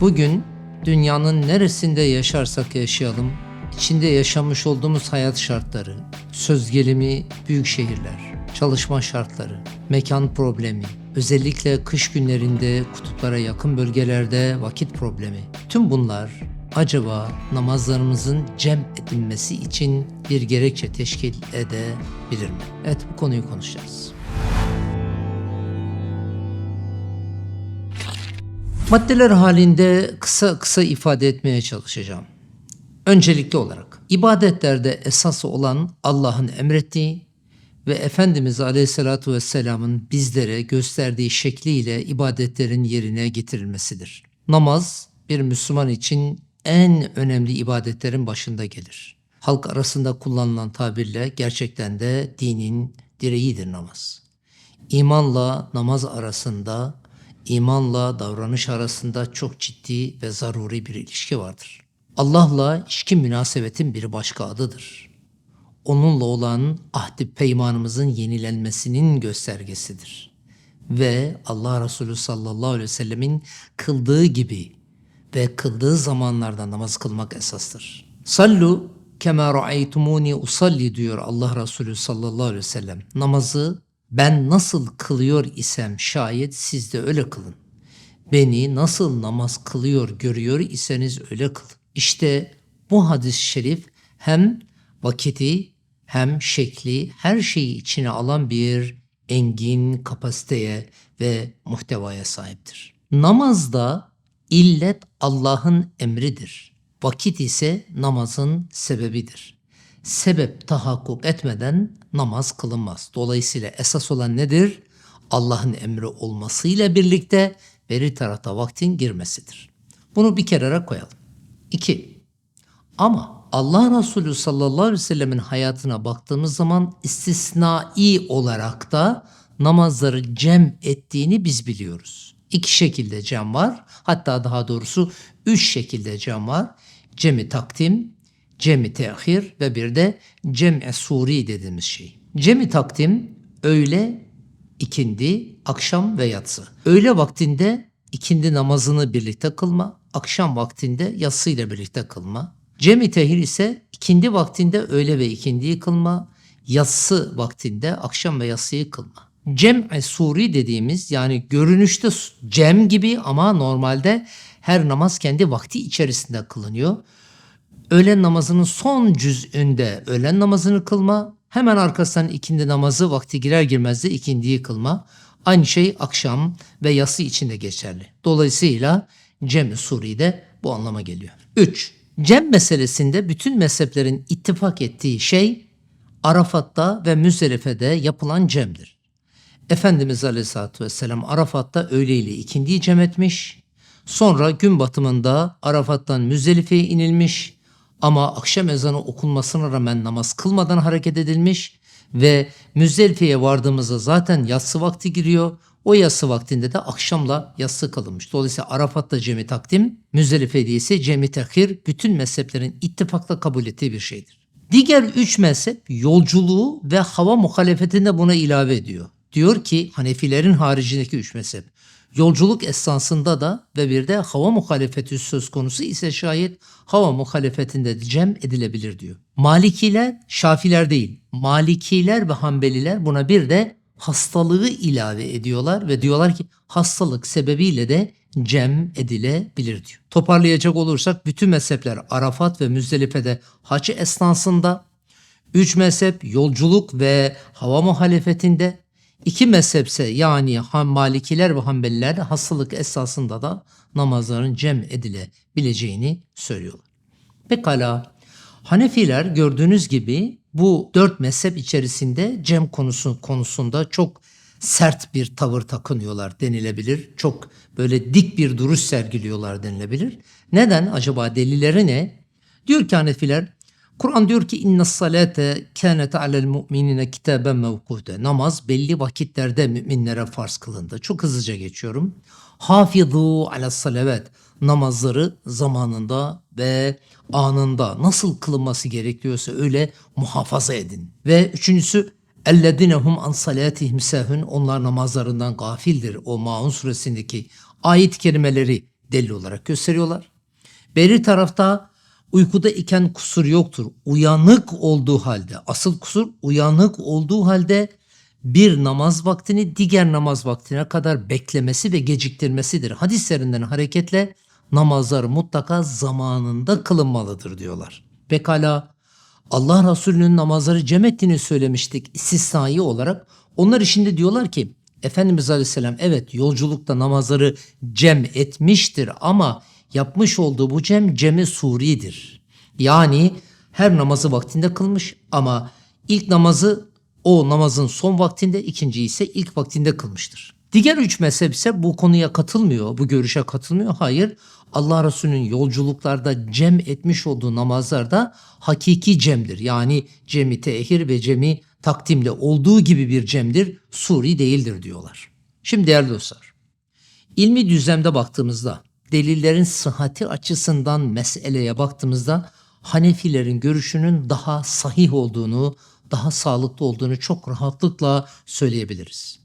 Bugün dünyanın neresinde yaşarsak yaşayalım, içinde yaşamış olduğumuz hayat şartları, söz gelimi büyük şehirler, çalışma şartları, mekan problemi, özellikle kış günlerinde kutuplara yakın bölgelerde vakit problemi. Tüm bunlar acaba namazlarımızın cem edilmesi için bir gerekçe teşkil edebilir mi? Evet bu konuyu konuşacağız. Maddeler halinde kısa kısa ifade etmeye çalışacağım. Öncelikli olarak ibadetlerde esası olan Allah'ın emrettiği ve Efendimiz Aleyhisselatü Vesselam'ın bizlere gösterdiği şekliyle ibadetlerin yerine getirilmesidir. Namaz bir Müslüman için en önemli ibadetlerin başında gelir. Halk arasında kullanılan tabirle gerçekten de dinin direğidir namaz. İmanla namaz arasında, imanla davranış arasında çok ciddi ve zaruri bir ilişki vardır. Allah'la ilişki münasebetin bir başka adıdır. Onunla olan ahdi peymanımızın yenilenmesinin göstergesidir. Ve Allah Resulü sallallahu aleyhi ve sellemin kıldığı gibi ve kıldığı zamanlarda namaz kılmak esastır. Sallu kema ra'aytumuni usalli diyor Allah Resulü sallallahu aleyhi ve sellem. Namazı ben nasıl kılıyor isem şayet siz de öyle kılın. Beni nasıl namaz kılıyor görüyor iseniz öyle kılın. İşte bu hadis-i şerif hem vakiti hem şekli her şeyi içine alan bir engin kapasiteye ve muhtevaya sahiptir. Namazda illet Allah'ın emridir. Vakit ise namazın sebebidir. Sebep tahakkuk etmeden namaz kılınmaz. Dolayısıyla esas olan nedir? Allah'ın emri olmasıyla birlikte beri tarafta vaktin girmesidir. Bunu bir kenara koyalım. İki, ama Allah Resulü sallallahu aleyhi ve sellemin hayatına baktığımız zaman istisnai olarak da namazları cem ettiğini biz biliyoruz. İki şekilde cem var. Hatta daha doğrusu üç şekilde cem var. Cemi takdim, cemi tehir ve bir de cem'i suri dediğimiz şey. Cemi takdim öğle, ikindi, akşam ve yatsı. Öğle vaktinde ikindi namazını birlikte kılma, akşam vaktinde yatsı ile birlikte kılma. Cem-i tehir ise ikindi vaktinde öğle ve ikindiyi kılma, yatsı vaktinde akşam ve yatsıyı kılma. Cem-i suri dediğimiz yani görünüşte cem gibi ama normalde her namaz kendi vakti içerisinde kılınıyor. Öğlen namazının son cüz'ünde öğlen namazını kılma, hemen arkasından ikindi namazı vakti girer girmez de ikindiyi kılma. Aynı şey akşam ve yatsı içinde geçerli. Dolayısıyla Cem-i Suri de bu anlama geliyor. 3. Cem meselesinde bütün mezheplerin ittifak ettiği şey Arafat'ta ve Müzdelife'de yapılan cemdir. Efendimiz Aleyhisselatü Vesselam Arafat'ta öğle ile ikindiyi cem etmiş. Sonra gün batımında Arafat'tan Müzdelife'ye inilmiş. Ama akşam ezanı okunmasına rağmen namaz kılmadan hareket edilmiş. Ve Müzdelife'ye vardığımızda zaten yatsı vakti giriyor. O yatsı vaktinde de akşamla yatsı kılınmış. Dolayısıyla Arafat'ta cemi takdim, Müzdelife'de ise cemi tehir bütün mezheplerin ittifakla kabul ettiği bir şeydir. Diğer üç mezhep yolculuğu ve hava muhalefetinde buna ilave ediyor. Diyor ki Hanefilerin haricindeki üç mezhep. Yolculuk esnasında da ve bir de hava muhalefeti söz konusu ise şayet hava muhalefetinde de cem edilebilir diyor. Malikiler, Şafiler değil, Malikiler ve Hanbeliler buna bir de hastalığı ilave ediyorlar ve diyorlar ki hastalık sebebiyle de cem edilebilir diyor. Toparlayacak olursak bütün mezhepler Arafat ve Müzdelife'de hac esnasında, üç mezhep yolculuk ve hava muhalefetinde, iki mezhepse yani Malikiler ve Hanbeliler hastalık esasında da namazların cem edilebileceğini söylüyorlar. Pekala Hanefiler gördüğünüz gibi bu dört mezhep içerisinde cem konusu konusunda çok sert bir tavır takınıyorlar denilebilir. Çok böyle dik bir duruş sergiliyorlar denilebilir. Neden? Acaba delilleri ne? Diyor ki Hanefiler, Kur'an diyor ki inna salate kânet alel mu'minine kitaben mevkute. Namaz belli vakitlerde müminlere farz kılındı. Çok hızlıca geçiyorum. Hafizu ala salavat. Namazları zamanında ve anında nasıl kılınması gerekiyorsa öyle muhafaza edin. Ve üçüncüsü elledinehum an salatihim sehun. Onlar namazlarından gafildir. O Maun suresindeki ayet kelimeleri delil olarak gösteriyorlar. Beri tarafta uykuda iken kusur yoktur. Uyanık olduğu halde, asıl kusur uyanık olduğu halde bir namaz vaktini diğer namaz vaktine kadar beklemesi ve geciktirmesidir. Hadislerinden hareketle namazlar mutlaka zamanında kılınmalıdır diyorlar. Pekala Allah Resulü'nün namazları cem ettiğini söylemiştik istisnai olarak. Onlar içinde diyorlar ki Efendimiz Aleyhisselam evet yolculukta namazları cem etmiştir ama yapmış olduğu bu cem cemi suridir. Yani her namazı vaktinde kılmış ama ilk namazı o namazın son vaktinde, ikinci ise ilk vaktinde kılmıştır. Diğer üç mezhep ise bu konuya katılmıyor, bu görüşe katılmıyor. Hayır, Allah Resulü'nün yolculuklarda cem etmiş olduğu namazlarda hakiki cemdir. Yani cemi tehir ve cemi takdimle olduğu gibi bir cemdir, suri değildir diyorlar. Şimdi değerli dostlar, ilmi düzlemde baktığımızda, delillerin sıhhati açısından meseleye baktığımızda Hanefilerin görüşünün daha sahih olduğunu, daha sağlıklı olduğunu çok rahatlıkla söyleyebiliriz.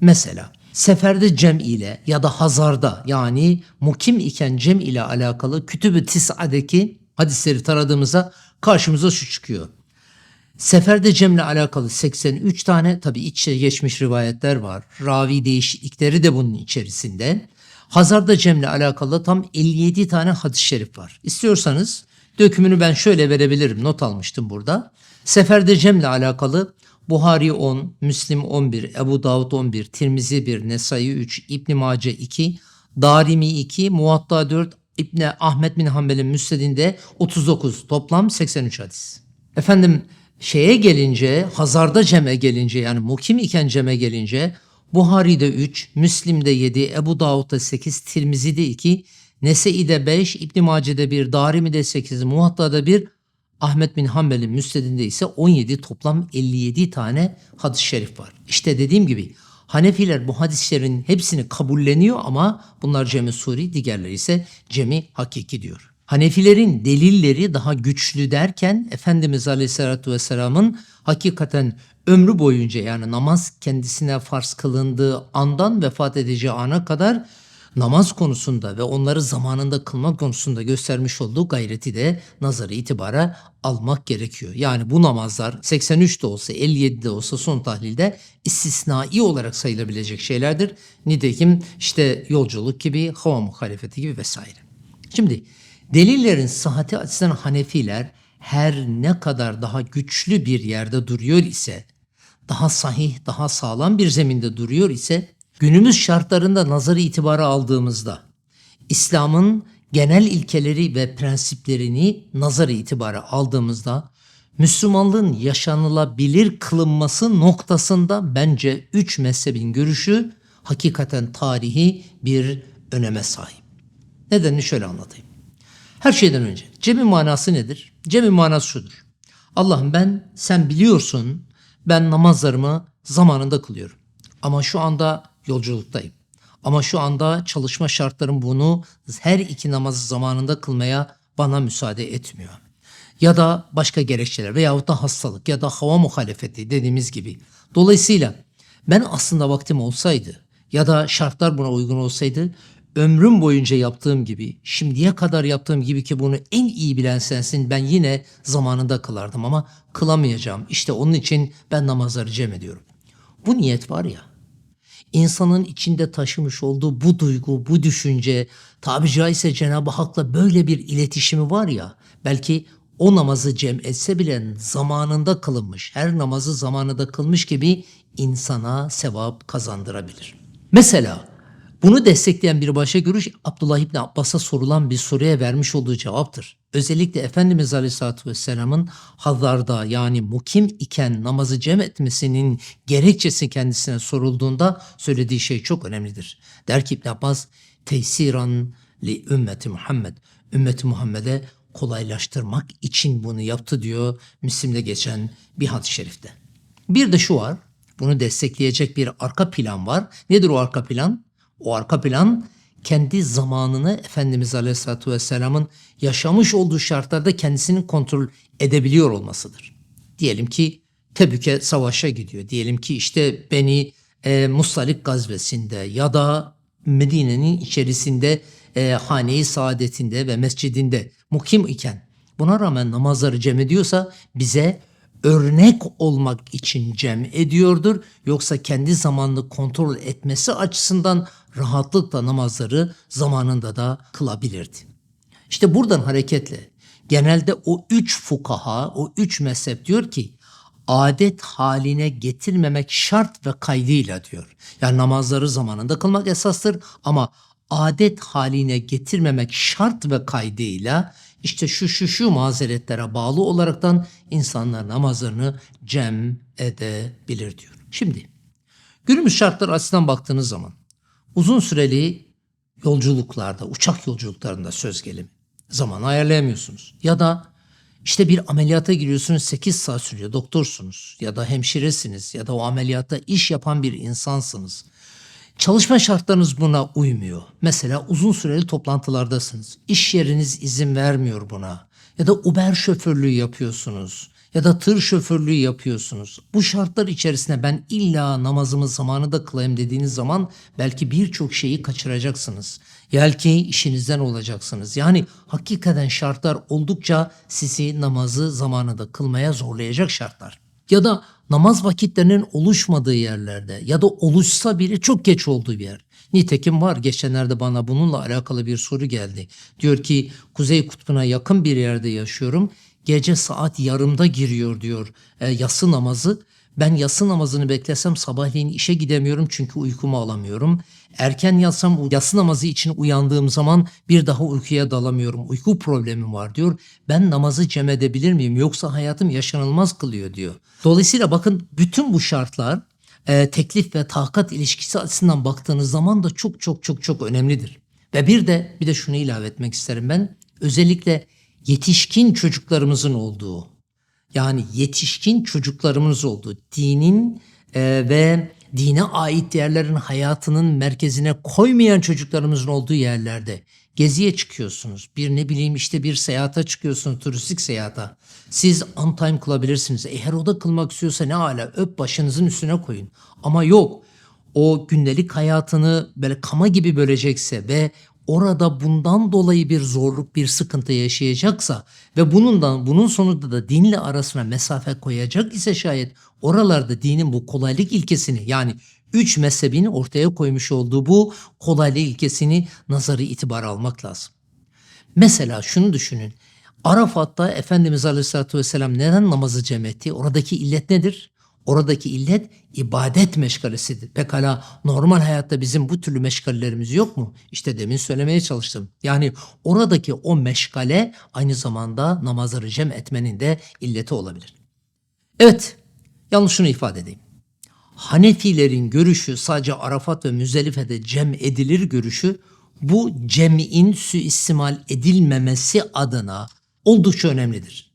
Mesela seferde cem ile ya da hazarda yani mukim iken cem ile alakalı kütüb-ü tis'adeki hadisleri taradığımızda karşımıza şu çıkıyor. Seferde cemle alakalı 83 tane tabi içe geçmiş rivayetler var. Ravi değişiklikleri de bunun içerisinde. Hazarda cemle alakalı tam 57 tane hadis-i şerif var. İstiyorsanız dökümünü ben şöyle verebilirim. Not almıştım burada. Seferde cemle alakalı Buhari 10, Müslim 11, Ebu Davud 11, Tirmizi 1, Nesai 3, İbn Mace 2, Darimi 2, Muvatta 4, İbn Ahmet bin Hanbel'in Müsned'inde 39, toplam 83 hadis. Efendim şeye gelince, Hazarda ceme gelince yani mukim iken ceme gelince Buhari'de 3, Müslim'de 7, Ebu Davud'da 8, Tirmizi'de 2, Nese'i'de 5, İbn Mace'de 1, Darimi'de 8, Muvatta'da 1, Ahmet bin Hanbel'in müstedinde ise 17 toplam 57 tane hadis-i şerif var. İşte dediğim gibi Hanefiler bu hadislerin hepsini kabulleniyor ama bunlar cemi suri, diğerleri ise cemi hakiki diyor. Hanefilerin delilleri daha güçlü derken Efendimiz Aleyhisselatü Vesselam'ın hakikaten ömrü boyunca yani namaz kendisine farz kılındığı andan vefat edeceği ana kadar namaz konusunda ve onları zamanında kılmak konusunda göstermiş olduğu gayreti de nazarı itibara almak gerekiyor. Yani bu namazlar 83 de olsa 57 de olsa son tahlilde istisnai olarak sayılabilecek şeylerdir. Nitekim işte yolculuk gibi, hava muhalefeti gibi vesaire. Şimdi delillerin sıhhati açısından Hanefiler her ne kadar daha güçlü bir yerde duruyor ise, daha sahih, daha sağlam bir zeminde duruyor ise Günümüz şartlarında nazarı itibara aldığımızda İslam'ın genel ilkeleri ve prensiplerini nazarı itibara aldığımızda Müslümanlığın yaşanılabilir kılınması noktasında bence üç mezhebin görüşü hakikaten tarihi bir öneme sahip. Nedenini şöyle anlatayım. Her şeyden önce cemi manası nedir? Cemi manası şudur. Allah'ım ben sen biliyorsun ben namazlarımı zamanında kılıyorum. Ama şu anda yolculuktayım. Ama şu anda çalışma şartlarım bunu her iki namazı zamanında kılmaya bana müsaade etmiyor. Ya da başka gerekçeler veyahut da hastalık ya da hava muhalefeti dediğimiz gibi. Dolayısıyla ben aslında vaktim olsaydı ya da şartlar buna uygun olsaydı ömrüm boyunca yaptığım gibi, şimdiye kadar yaptığım gibi ki bunu en iyi bilen sensin ben yine zamanında kılardım ama kılamayacağım. İşte onun için ben namazları cem ediyorum. Bu niyet var ya insanın içinde taşımış olduğu bu duygu, bu düşünce, tabi caizse Cenab-ı Hak'la böyle bir iletişimi var ya, belki o namazı cem etse bile zamanında kılınmış, her namazı zamanında kılmış gibi insana sevap kazandırabilir. Mesela bunu destekleyen bir başka görüş Abdullah İbni Abbas'a sorulan bir soruya vermiş olduğu cevaptır. Özellikle Efendimiz Aleyhisselatü Vesselam'ın hazarda yani mukim iken namazı cem etmesinin gerekçesi kendisine sorulduğunda söylediği şey çok önemlidir. Der ki İbn Abbas, tesiran li ümmeti Muhammed. Ümmeti Muhammed'e kolaylaştırmak için bunu yaptı diyor Müslim'de geçen bir hadis-i şerifte. Bir de şu var, bunu destekleyecek bir arka plan var. Nedir o arka plan? O arka plan kendi zamanını Efendimiz Aleyhisselatü Vesselam'ın yaşamış olduğu şartlarda kendisinin kontrol edebiliyor olmasıdır. Diyelim ki Tebük'e savaşa gidiyor. Diyelim ki işte beni e, Mustalik gazvesinde ya da Medine'nin içerisinde e, hane-i saadetinde ve mescidinde mukim iken buna rağmen namazları cem ediyorsa bize örnek olmak için cem ediyordur. Yoksa kendi zamanını kontrol etmesi açısından rahatlıkla namazları zamanında da kılabilirdi. İşte buradan hareketle genelde o üç fukaha, o üç mezhep diyor ki adet haline getirmemek şart ve kaydıyla diyor. Yani namazları zamanında kılmak esastır ama adet haline getirmemek şart ve kaydıyla işte şu şu şu mazeretlere bağlı olaraktan insanlar namazlarını cem edebilir diyor. Şimdi günümüz şartları açısından baktığınız zaman uzun süreli yolculuklarda, uçak yolculuklarında söz gelimi zaman ayarlayamıyorsunuz. Ya da işte bir ameliyata giriyorsunuz 8 saat sürüyor doktorsunuz ya da hemşiresiniz ya da o ameliyatta iş yapan bir insansınız. Çalışma şartlarınız buna uymuyor. Mesela uzun süreli toplantılardasınız. İş yeriniz izin vermiyor buna. Ya da Uber şoförlüğü yapıyorsunuz. Ya da tır şoförlüğü yapıyorsunuz. Bu şartlar içerisinde ben illa namazımı zamanında kılayım dediğiniz zaman belki birçok şeyi kaçıracaksınız. Belki işinizden olacaksınız. Yani hakikaten şartlar oldukça sizi namazı zamanında kılmaya zorlayacak şartlar ya da namaz vakitlerinin oluşmadığı yerlerde ya da oluşsa bile çok geç olduğu bir yer. Nitekim var geçenlerde bana bununla alakalı bir soru geldi. Diyor ki Kuzey Kutbu'na yakın bir yerde yaşıyorum. Gece saat yarımda giriyor diyor e, yatsı namazı. Ben yatsı namazını beklesem sabahleyin işe gidemiyorum çünkü uykumu alamıyorum. Erken yatsam yatsı namazı için uyandığım zaman bir daha uykuya dalamıyorum. Uyku problemim var diyor. Ben namazı cem edebilir miyim yoksa hayatım yaşanılmaz kılıyor diyor. Dolayısıyla bakın bütün bu şartlar e, teklif ve takat ilişkisi açısından baktığınız zaman da çok çok çok çok önemlidir. Ve bir de bir de şunu ilave etmek isterim ben. Özellikle yetişkin çocuklarımızın olduğu yani yetişkin çocuklarımız olduğu dinin e, ve dine ait değerlerin hayatının merkezine koymayan çocuklarımızın olduğu yerlerde geziye çıkıyorsunuz. Bir ne bileyim işte bir seyahate çıkıyorsunuz, turistik seyahata. Siz on time kılabilirsiniz. Eğer o da kılmak istiyorsa ne hala öp başınızın üstüne koyun. Ama yok o gündelik hayatını böyle kama gibi bölecekse ve orada bundan dolayı bir zorluk, bir sıkıntı yaşayacaksa ve bunundan bunun sonunda da dinle arasına mesafe koyacak ise şayet oralarda dinin bu kolaylık ilkesini yani üç mezhebini ortaya koymuş olduğu bu kolaylık ilkesini nazarı itibar almak lazım. Mesela şunu düşünün. Arafat'ta Efendimiz Aleyhisselatü Vesselam neden namazı cem etti? Oradaki illet nedir? Oradaki illet ibadet meşgalesidir. Pekala normal hayatta bizim bu türlü meşgalelerimiz yok mu? İşte demin söylemeye çalıştım. Yani oradaki o meşgale aynı zamanda namazları cem etmenin de illeti olabilir. Evet, yalnız şunu ifade edeyim. Hanefilerin görüşü sadece Arafat ve Müzdelife'de cem edilir görüşü bu cem'in suistimal edilmemesi adına oldukça önemlidir.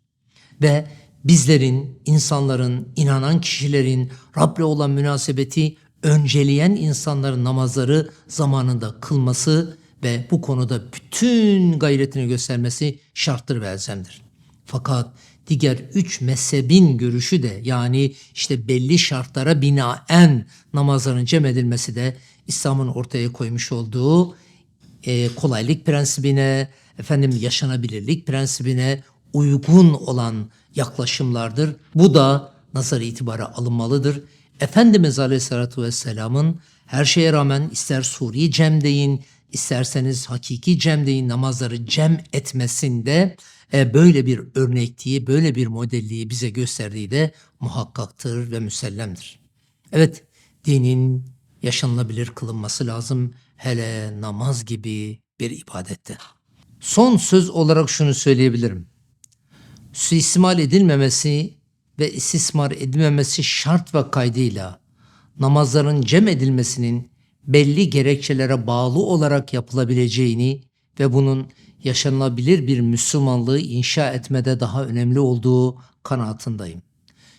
Ve bizlerin, insanların, inanan kişilerin Rab'le olan münasebeti önceleyen insanların namazları zamanında kılması ve bu konuda bütün gayretini göstermesi şarttır ve elzemdir. Fakat diğer üç mezhebin görüşü de yani işte belli şartlara binaen namazların cem edilmesi de İslam'ın ortaya koymuş olduğu e, kolaylık prensibine, efendim yaşanabilirlik prensibine uygun olan yaklaşımlardır. Bu da nazar itibara alınmalıdır. Efendimiz Aleyhisselatü Vesselam'ın her şeye rağmen ister suri cem deyin, isterseniz hakiki cem deyin namazları cem etmesinde e, böyle bir örnekliği, böyle bir modelliği bize gösterdiği de muhakkaktır ve müsellemdir. Evet, dinin yaşanılabilir kılınması lazım hele namaz gibi bir ibadette. Son söz olarak şunu söyleyebilirim suistimal edilmemesi ve istismar edilmemesi şart ve kaydıyla namazların cem edilmesinin belli gerekçelere bağlı olarak yapılabileceğini ve bunun yaşanılabilir bir Müslümanlığı inşa etmede daha önemli olduğu kanaatindeyim.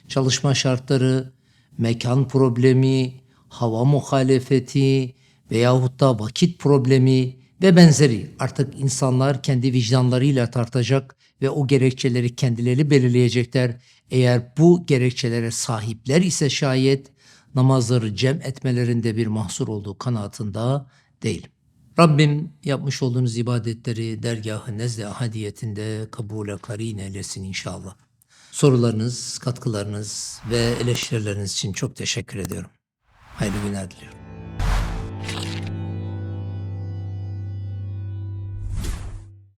Çalışma şartları, mekan problemi, hava muhalefeti veyahut da vakit problemi ve benzeri artık insanlar kendi vicdanlarıyla tartacak ve o gerekçeleri kendileri belirleyecekler. Eğer bu gerekçelere sahipler ise şayet namazları cem etmelerinde bir mahsur olduğu kanaatında değilim. Rabbim yapmış olduğunuz ibadetleri dergahı nezle ahadiyetinde kabule karin eylesin inşallah. Sorularınız, katkılarınız ve eleştirileriniz için çok teşekkür ediyorum. Hayırlı günler diliyorum.